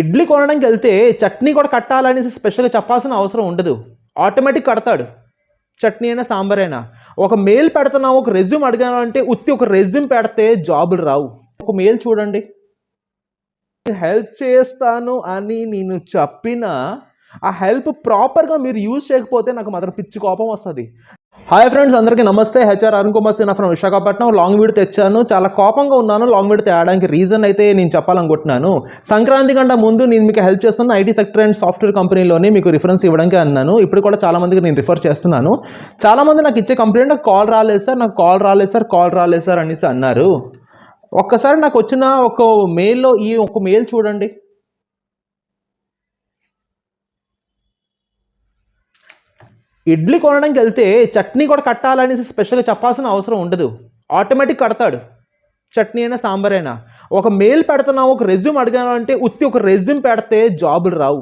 ఇడ్లీ కొనడానికి వెళ్తే చట్నీ కూడా కట్టాలనేసి స్పెషల్గా చెప్పాల్సిన అవసరం ఉండదు. ఆటోమేటిక్ కడతాడు. చట్నీ అయినా సాంబార్ అయినా. ఒక మెయిల్ పెడుతున్నావు ఒక రెజ్యూమ్ అడిగాను అంటే ఉత్తి ఒక రెజ్యూమ్ పెడితే జాబులు రావు. ఒక మెయిల్ చూడండి. హెల్ప్ చేస్తాను అని నేను చెప్పిన ఆ హెల్ప్ ప్రాపర్గా మీరు యూజ్ చేయకపోతే నాకు మాత్రం పిచ్చి కోపం వస్తుంది. హాయ్ ఫ్రెండ్స్ అందరికీ నమస్తే. HR Arun Kumar Sinha from Visakhapatnam. Long video తెచ్చాను. చాలా కోపంగా ఉన్నాను. లాంగ్ వీడియో తేయడానికి రీజన్ అయితే నేను చెప్పాలనుకుంటున్నాను. సంక్రాంతి కంటే ముందు నేను మీకు హెల్ప్ చేస్తాను ఐటీ సెక్టర్ అండ్ సాఫ్ట్వేర్ కంపెనీలోని మీకు రిఫరెన్స్ ఇవ్వడానికి అన్నాను. ఇప్పుడు కూడా చాలామందికి నేను రిఫర్ చేస్తున్నాను. చాలామంది నాకు ఇచ్చే కంప్లైంట్ నాకు కాల్ రాలేదు సార్ నాకు కాల్ రాలేదు సార్ కాల్ రాలేదు సార్ అనేసి అన్నారు. ఒక్కసారి నాకు వచ్చిన ఒక మెయిల్లో ఈ ఒక మెయిల్ చూడండి. ఇడ్లీ కొనడానికి వెళ్తే చట్నీ కూడా కట్టాలనేసి స్పెషల్గా చెప్పాల్సిన అవసరం ఉండదు. ఆటోమేటిక్ కడతాడు. చట్నీ అయినా సాంబార్ అయినా. ఒక మెయిల్ పెడుతున్నావు ఒక రెజ్యూమ్ అడిగాను అంటే ఉత్తి ఒక రెజ్యూమ్ పెడితే జాబులు రావు.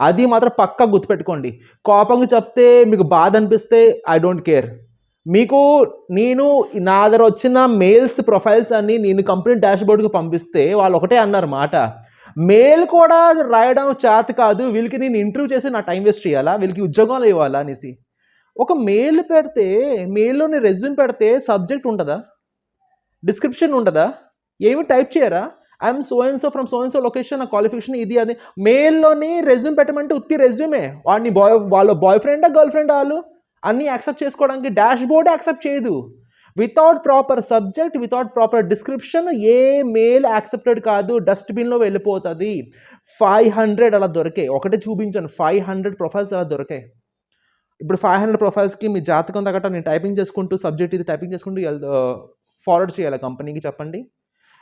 అది మాత్రం పక్కా గుర్తుపెట్టుకోండి. కోపంగా చెప్తే మీకు బాధ అనిపిస్తే ఐ డోంట్ కేర్ మీకు నేను నా దగ్గర వచ్చిన మెయిల్స్ ప్రొఫైల్స్ అన్నీ నేను కంపెనీ డాష్బోర్డ్కి పంపిస్తే వాళ్ళు ఒకటే అన్నారు మాట. మెయిల్ కూడా రాయడం చేత కాదు. వీళ్ళకి నేను ఇంటర్వ్యూ చేసి నా టైం వేస్ట్ చేయాలా? వీళ్ళకి ఉద్యోగాలు ఇవ్వాలా అనేసి. ఒక మెయిల్ పెడితే మెయిల్లోని రెజ్యూమ్ పెడితే సబ్జెక్ట్ ఉంటుందా? డిస్క్రిప్షన్ ఉండదా ఏమి టైప్ చేయరా? I'm so and so from so and so location నా క్వాలిఫికేషన్ ఇది అది. మెయిల్లోని రెజ్యూమ్ పెట్టమంటే ఉత్తి రెజ్యూమే వాడిని బాయ్ వాళ్ళ బాయ్ ఫ్రెండా గర్ల్ ఫ్రెండ్ వాళ్ళు? అన్నీ యాక్సెప్ట్ చేసుకోవడానికి డాష్ బోర్డ్ యాక్సెప్ట్ చేయదు. Without proper subject without proper description a mail accepted కాదు డస్ట్బిన్లో వెళ్ళిపోతుంది. ఫైవ్ హండ్రెడ్ అలా దొరికాయి ఒకటే చూపించాను ఫైవ్ హండ్రెడ్ ప్రొఫైల్స్ అలా దొరికాయి ఇప్పుడు ఫైవ్ హండ్రెడ్ ప్రొఫైల్స్కి మీ జాతకం తగ్గట్టు నేను టైపింగ్ చేసుకుంటూ సబ్జెక్ట్ ఇది టైపింగ్ చేసుకుంటూ ఫార్వర్డ్ చేయాలి కంపెనీకి చెప్పండి?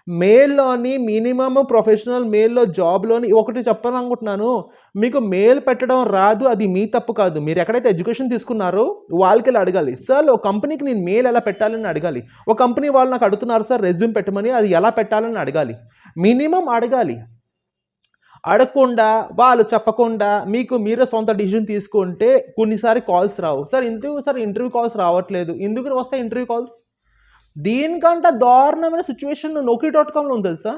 మెయిల్లోని మినిమమ్ ప్రొఫెషనల్ మెయిల్లో జాబ్లోని ఒకటి చెప్పాలనుకుంటున్నాను. మీకు మెయిల్ పెట్టడం రాదు అది మీ తప్పు కాదు. మీరు ఎక్కడైతే ఎడ్యుకేషన్ తీసుకున్నారో వాళ్ళకి వెళ్ళి అడగాలి. సార్ ఒక కంపెనీకి నేను మెయిల్ ఎలా పెట్టాలని అడగాలి? ఒక కంపెనీ వాళ్ళు నాకు అడుగుతున్నారు సార్ రెజ్యూమ్ పెట్టమని అది ఎలా పెట్టాలని అడగాలి? మినిమం అడగాలి. అడగకుండా వాళ్ళు చెప్పకుండా మీకు మీరే సొంత డిసిజన్ తీసుకుంటే కొన్నిసారి కాల్స్ రావు. సార్ ఇందుకు సార్ ఇంటర్వ్యూ కాల్స్ రావట్లేదు. ఎందుకు వస్తాయి ఇంటర్వ్యూ కాల్స్? దీనికంటే దారుణమైన సిచ్యువేషన్ నోకీ డాట్ కామ్లో ఉంది తెలుసా?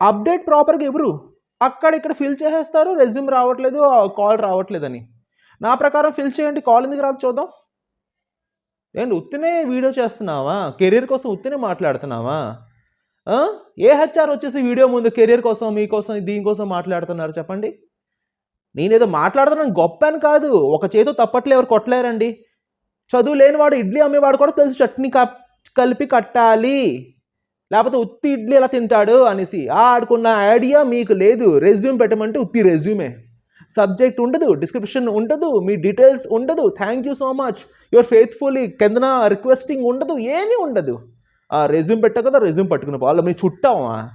అప్డేట్ ప్రాపర్గా ఎవరు? అక్కడ ఇక్కడ ఫిల్ చేసేస్తారు రెజ్యూమ్ రావట్లేదు కాల్ రావట్లేదని. నా ప్రకారం ఫిల్ చేయండి కాల్ ఎందుకు రాదు చూద్దాం. ఏంటి ఉత్తినే వీడియో చేస్తున్నావా? కెరీర్ కోసం ఉత్తినే మాట్లాడుతున్నావా? ఏ హెచ్ఆర్ వచ్చేసి వీడియో ముందు కెరీర్ కోసం మీకోసం దీనికోసం మాట్లాడుతున్నారు చెప్పండి. నేనేదో మాట్లాడుతున్నాను గొప్ప అని కాదు. ఒక చేతో తప్పట్లు ఎవరు కొట్టలేరండి. చదువు లేనివాడు ఇడ్లీ అమ్మేవాడు కూడా తెలుసు చట్నీ కప్ కలిపి కట్టాలి. లేకపోతే ఉత్తి ఇడ్లీ ఎలా తింటాడు అనేసి. ఆ ఆడుకున్న ఐడియా మీకు లేదు. రెజ్యూమ్ పెట్టమంటే ఉత్తి రెజ్యూమే. సబ్జెక్ట్ ఉండదు డిస్క్రిప్షన్ ఉండదు మీ డీటెయిల్స్ ఉండదు. Thank you so much. Your faithfully కిందన రిక్వెస్టింగ్ ఉండదు ఏమీ ఉండదు. ఆ రెజ్యూమ్ పెట్టా కదా రెజ్యూమ్ పట్టుకుని వాళ్ళు మీ చుట్టామా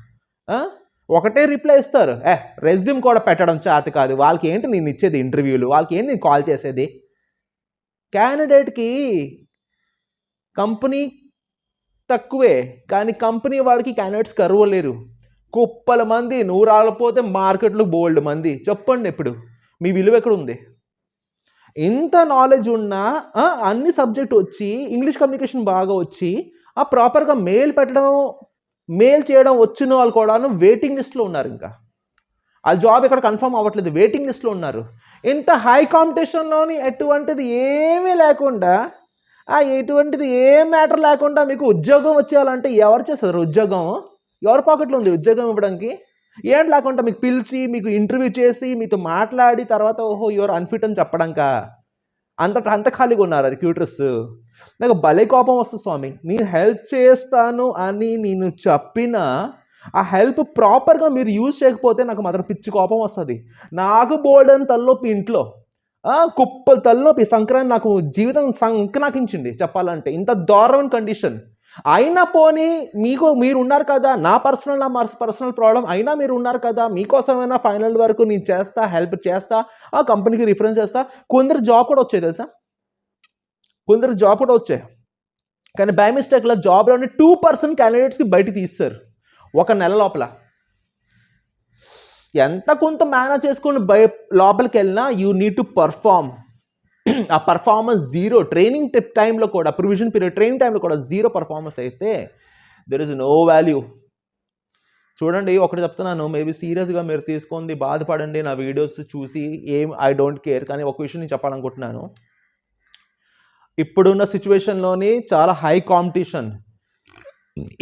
ఒకటే రిప్లై ఇస్తారు. ఏ రెజ్యూమ్ కూడా పెట్టడం చేత కాదు. వాళ్ళకి ఏంటి నేను ఇచ్చేది ఇంటర్వ్యూలు? వాళ్ళకి ఏంటి నేను కాల్ చేసేది? క్యాండిడేట్కి కంపెనీ తక్కువే కానీ కంపెనీ వాడికి క్యాండిడేట్స్ కరువలేరు కుప్పల మంది నూరాలపోతే మార్కెట్లో బోల్డ్ మంది. చెప్పండి ఇప్పుడు మీ విలువ ఎక్కడ ఉంది ఇంత నాలెడ్జ్ ఉన్నా అన్ని సబ్జెక్ట్ వచ్చి ఇంగ్లీష్ కమ్యూనికేషన్ బాగా వచ్చి ఆ ప్రాపర్గా మెయిల్ పెట్టడం మెయిల్ చేయడం వచ్చిన వాళ్ళు కూడాను వెయిటింగ్ లిస్ట్లో ఉన్నారు ఇంకా. ఆ జాబ్ ఇక్కడ కన్ఫర్మ్ అవ్వట్లేదు వెయిటింగ్ లిస్ట్లో ఉన్నారు. ఇంత హై కాంపిటీషన్లోని ఎటువంటిది ఏమీ లేకుండా ఎటువంటిది ఏ మ్యాటర్ లేకుండా మీకు ఉద్యోగం వచ్చేయాలంటే ఎవరు చేస్తారు ఉద్యోగం? ఎవరి పాకెట్లో ఉంది ఉద్యోగం ఇవ్వడానికి? ఏం లేకుండా మీకు పిలిచి మీకు ఇంటర్వ్యూ చేసి మీతో మాట్లాడి తర్వాత ఓహో యువర్ అన్ఫిట్ అని చెప్పడాక అంత అంత ఖాళీగా ఉన్నారు రిక్యూటర్స్ నాకు భలే కోపం వస్తుంది స్వామి. నేను హెల్ప్ చేస్తాను అని నేను చెప్పిన ఆ హెల్ప్ ప్రాపర్గా మీరు యూజ్ చేయకపోతే నాకు మాత్రం పిచ్చి కోపం వస్తుంది. నాకు బోల్డ్ అని తలనొప్పి ఇంట్లో. కుప్పలు తలనొప్పి సంక్రాంతి నాకు జీవితం సంక్రాకించింది చెప్పాలంటే. ఇంత దారుణ కండిషన్ అయినా పోనీ మీకు మీరు ఉన్నారు కదా నా పర్సనల్ నా పర్సనల్ ప్రాబ్లం అయినా మీరు ఉన్నారు కదా మీకోసమైనా ఫైనల్ వరకు నేను చేస్తా హెల్ప్ చేస్తా ఆ కంపెనీకి రిఫరెన్స్ చేస్తా. కొందరు జాబ్ కూడా వచ్చాయి తెలుసా? కొందరు జాబ్ కూడా వచ్చాయి. కానీ బై మిస్టేక్లో జాబ్లోని టూ పర్సెంట్ క్యాండిడేట్స్కి బయట తీస్తారు. ఒక నెల లోపల. ఎంత కొంత మేనేజ్ చేసుకుని బయ లోపలికి వెళ్ళినా యూ నీడ్ టు పర్ఫామ్ ఆ పర్ఫార్మెన్స్ జీరో ట్రైనింగ్ ట్రిప్ టైంలో కూడా ప్రొవిజన్ పీరియడ్ ట్రైనింగ్ టైంలో కూడా జీరో పర్ఫార్మెన్స్ అయితే దెర్ ఇస్ నో వాల్యూ చూడండి ఒకటి చెప్తున్నాను. మేబీ సీరియస్గా మీరు తీసుకుంది బాధపడండి నా వీడియోస్ చూసి ఏం ఐ డోంట్ కేర్ కానీ ఒక విషయం నేను చెప్పాలనుకుంటున్నాను. ఇప్పుడున్న సిచ్యువేషన్లోని చాలా హై కాంపిటీషన్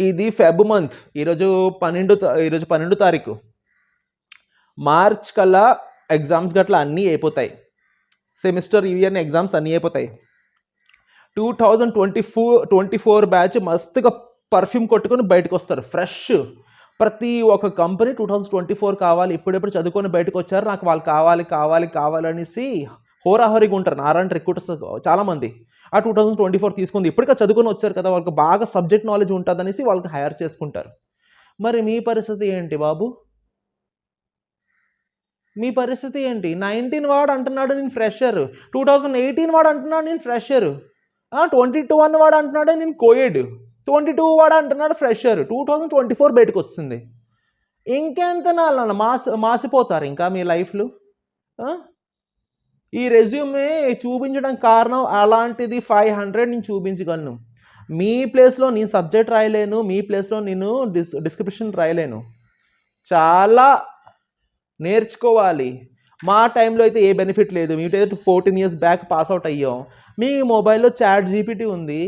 ఇది ఫెబ్ మంత్ ఈరోజు పన్నెండు ఈరోజు పన్నెండు తారీఖు. మార్చ్ కల్లా ఎగ్జామ్స్ గట్లా అన్నీ అయిపోతాయి. సెమిస్టర్ ఇయర్ ఎగ్జామ్స్ అన్నీ అయిపోతాయి. Two thousand twenty four twenty four batch మస్తుగా పర్ఫ్యూమ్ కొట్టుకొని బయటకు వస్తారు. ఫ్రెష్ ప్రతి ఒక్క company two thousand twenty four కావాలి ఇప్పుడెప్పుడు చదువుకొని బయటకు వచ్చారు నాకు వాళ్ళు కావాలి కావాలి కావాలనేసి హోరాహోరీగా ఉంటారు. నారాయణ రిక్రూటర్స్ చాలామంది. ఆ టూ థౌజండ్ ట్వంటీ ఫోర్ తీసుకుంది. ఇప్పటికే చదువుకొని వచ్చారు కదా వాళ్ళకి బాగా సబ్జెక్ట్ నాలెడ్జ్ ఉంటుందనేసి వాళ్ళకి హైర్ చేసుకుంటారు. మరి మీ పరిస్థితి ఏంటి బాబు? మీ పరిస్థితి ఏంటి? నైన్టీన్ వాడు అంటున్నాడు నేను ఫ్రెషర్ టూ థౌజండ్ ఎయిటీన్ వాడు అంటున్నాడు నేను ఫ్రెషర్ ట్వంటీ టూ వన్ వాడు అంటున్నాడు నేను కోయడ్ ట్వంటీ టూ వాడు అంటున్నాడు fresher two thousand twenty four బయటకు వస్తుంది ఇంకెంత నాన్న మాసి మాసిపోతారు ఇంకా మీ లైఫ్లో? ఈ రెజ్యూమే చూపించడం కారణం అలాంటిది ఫైవ్ హండ్రెడ్ నేను చూపించగలను. మీ ప్లేస్లో నేను సబ్జెక్ట్ రాయలేను మీ ప్లేస్లో నేను డిస్ డిస్క్రిప్షన్ రాయలేను. చాలా నేర్చుకోవాలి. మా టైంలో అయితే ఏ బెనిఫిట్ లేదు. మీటైతే fourteen years back pass out అయ్యాం మీ మొబైల్లో చాట్ జీపీటీ ఉంది.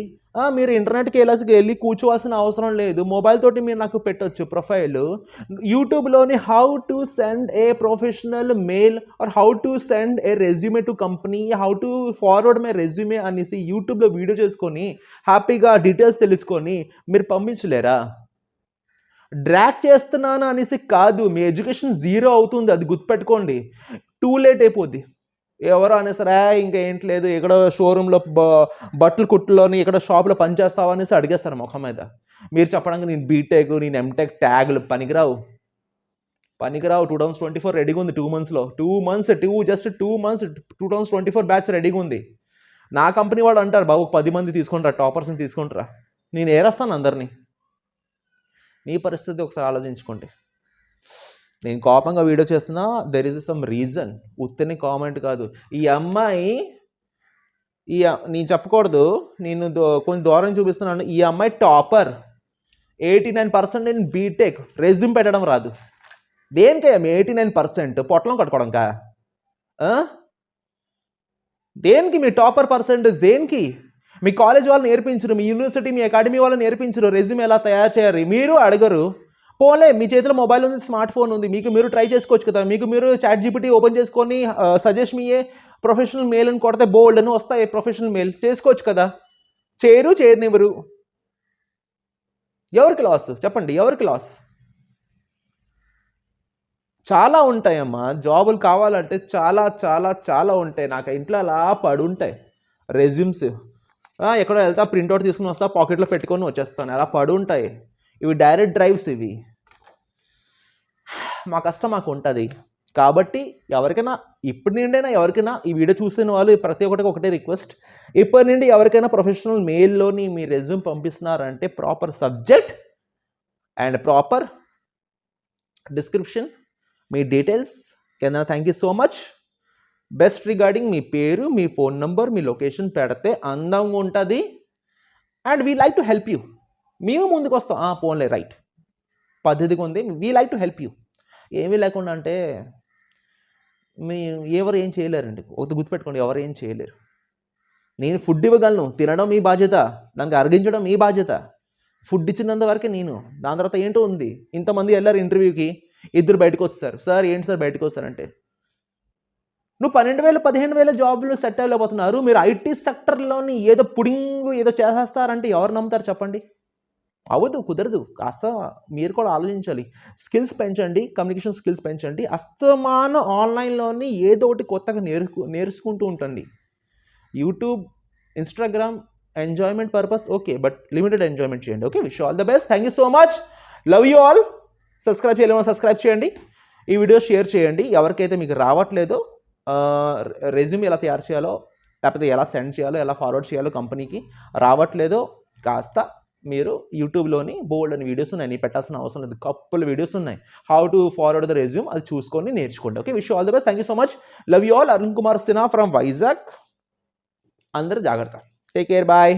మీరు ఇంటర్నెట్కి వెళ్ళి వెళ్ళి కూర్చోవాల్సిన అవసరం లేదు. మొబైల్ తోటి మీరు నాకు పెట్టొచ్చు profile. యూట్యూబ్లోని how to send a professional mail or how to send a resume to company how to forward my resume అనేసి యూట్యూబ్లో వీడియో చేసుకొని హ్యాపీగా డీటెయిల్స్ తెలుసుకొని మీరు పంపించలేరా? డ్రాక్ చేస్తున్నాను అనేసి కాదు. మీ ఎడ్యుకేషన్ జీరో అవుతుంది. అది గుర్తుపెట్టుకోండి. టూ లేట్ అయిపోద్ది. ఎవరో అనేసరా ఇంకా ఏంటి లేదు. ఎక్కడో షోరూంలో బట్టలు కుట్టులోని ఎక్కడో షాప్లో పనిచేస్తావా అనేసి అడిగేస్తారు ముఖం మీద. మీరు చెప్పడానికి నేను బీటెక్ నేను ఎంటెక్ ట్యాగ్లు పనికిరావు. పనికిరావు. టూ థౌసండ్ ట్వంటీ ఫోర్ రెడీగా ఉంది. టూ మంత్స్లో two months two just two months two thousand twenty four batch రెడీగా ఉంది. నా కంపెనీ వాడు అంటారు బాబు పది మంది తీసుకుంటారా టాపర్స్ని తీసుకుంటారా. నేను ఏరస్తాను అందరినీ. మీ పరిస్థితి ఒకసారి ఆలోచించుకోండి. నేను కోపంగా వీడియో చేస్తున్నా దెర్ ఇస్ సమ్ రీజన్ ఉత్తని కామెంట్ కాదు. ఈ అమ్మాయి ఈ నేను చెప్పకూడదు. నేను దో- కొంచెం దూరం చూపిస్తున్నాను. ఈ అమ్మాయి టాపర్ ఎయిటీ నైన్ పర్సెంట్ నేను బీటెక్ రెజ్యూమ్ పెట్టడం రాదు. దేనికయ్యా ఎయిటీ నైన్ పర్సెంట్ పొట్లం కట్టుకోవడంకా దేనికి మీ టాపర్ పర్సెంట్ దేనికి? మీ కాలేజ్ వాళ్ళు నేర్పించరు మీ యూనివర్సిటీ మీ అకాడమీ వాళ్ళు నేర్పించరు రెజ్యూమ్ ఎలా తయారు చేయాలి? మీరు అడగరు పోలే మీ చేతిలో మొబైల్ ఉంది స్మార్ట్ ఫోన్ ఉంది మీకు మీరు ట్రై చేసుకోవచ్చు కదా మీకు మీరు చాట్ జీపీటీ ఓపెన్ చేసుకొని సజెస్ట్ మీ ఏ ప్రొఫెషనల్ మెయిల్ అని కొడితే బోల్డ్ అని వస్తాయి ప్రొఫెషనల్ మెయిల్ చేసుకోవచ్చు కదా. చేయరు చేయనివ్వరు ఎవరికి లాస్ చెప్పండి ఎవరికి లాస్ చాలా ఉంటాయమ్మా. జాబులు కావాలంటే చాలా చాలా చాలా ఉంటాయి. నాకు ఇంట్లో అలా పడుంటాయి. ఉంటాయి రెజ్యూమ్స్ ఎక్కడో వెళ్తా ప్రింట్అవుట్ తీసుకుని వస్తా పాకెట్లో పెట్టుకొని వచ్చేస్తాను. అలా పడు ఉంటాయి ఇవి డైరెక్ట్ డ్రైవ్స్ ఇవి. మా కష్టం మాకు ఉంటుంది. కాబట్టి ఎవరికైనా ఇప్పటి నుండైనా ఎవరికైనా ఈ వీడియో చూసిన వాళ్ళు ప్రతి ఒక్కటికి ఒకటే రిక్వెస్ట్ ఇప్పటి నుండి ఎవరికైనా ప్రొఫెషనల్ మెయిల్లోని మీ resume పంపిస్తున్నారంటే proper subject and proper description me details కింద thank you so much best regarding మీ పేరు మీ ఫోన్ నంబర్ మీ లొకేషన్ పెడితే అందంగా ఉంటుంది. And we like to help you మేము ముందుకు వస్తాం. "ఆ, పోన్లే రైట్ పద్ధతిగా ఉంది. We like to help you ఏమీ లేకుండా అంటే మీ ఎవరు ఏం చేయలేరండి. ఒకటి గుర్తుపెట్టుకోండి ఎవరు ఏం చేయలేరు. నేను ఫుడ్ ఇవ్వగలను. తినడం మీ బాధ్యత. దానికి అరిగించడం మీ బాధ్యత. ఫుడ్ ఇచ్చినంత వరకే నేను. దాని తర్వాత ఏంటో ఉంది. ఇంతమంది వెళ్ళారు ఇంటర్వ్యూకి ఇద్దరు బయటకు వస్తారు సార్ ఏంటి సార్ బయటకు వస్తారంటే నువ్వు పన్నెండు వేలు పదిహేను వేల జాబులు సెట్ అయిపోతున్నారు మీరు ఐటీ సెక్టర్లోని ఏదో పుడింగు ఏదో చేసేస్తారంటే ఎవరు నమ్ముతారు చెప్పండి? అవ్వదు కుదరదు. కాస్త మీరు కూడా ఆలోచించాలి. స్కిల్స్ పెంచండి కమ్యూనికేషన్ స్కిల్స్ పెంచండి. అస్తమాన ఆన్లైన్లోని ఏదో ఒకటి కొత్తగా నేర్చుకు నేర్చుకుంటూ ఉంటండి. YouTube Instagram enjoyment purpose okay but limited enjoyment చేయండి. Okay wish all the best. Thank you so much. Love you all. Subscribe చేయలేమో subscribe చేయండి. ఈ వీడియో షేర్ చేయండి. ఎవరికైతే మీకు రావట్లేదో రెజ్యూమ్ ఎలా తయారు చేయాలో లేకపోతే ఎలా సెండ్ చేయాలో ఎలా ఫార్వర్డ్ చేయాలో కంపెనీకి రావట్లేదో కాస్త మీరు యూట్యూబ్లోని బోల్డ్ అని వీడియోస్ ఉన్నాయి. నేను పెట్టాల్సిన అవసరం లేదు. కప్పుల వీడియోస్ ఉన్నాయి. How to forward the resume అది చూసుకొని నేర్చుకోండి. Okay wish all the best thank you so much love you all Arun Kumar Sinha from Vizag అందరూ జాగ్రత్త. Take care bye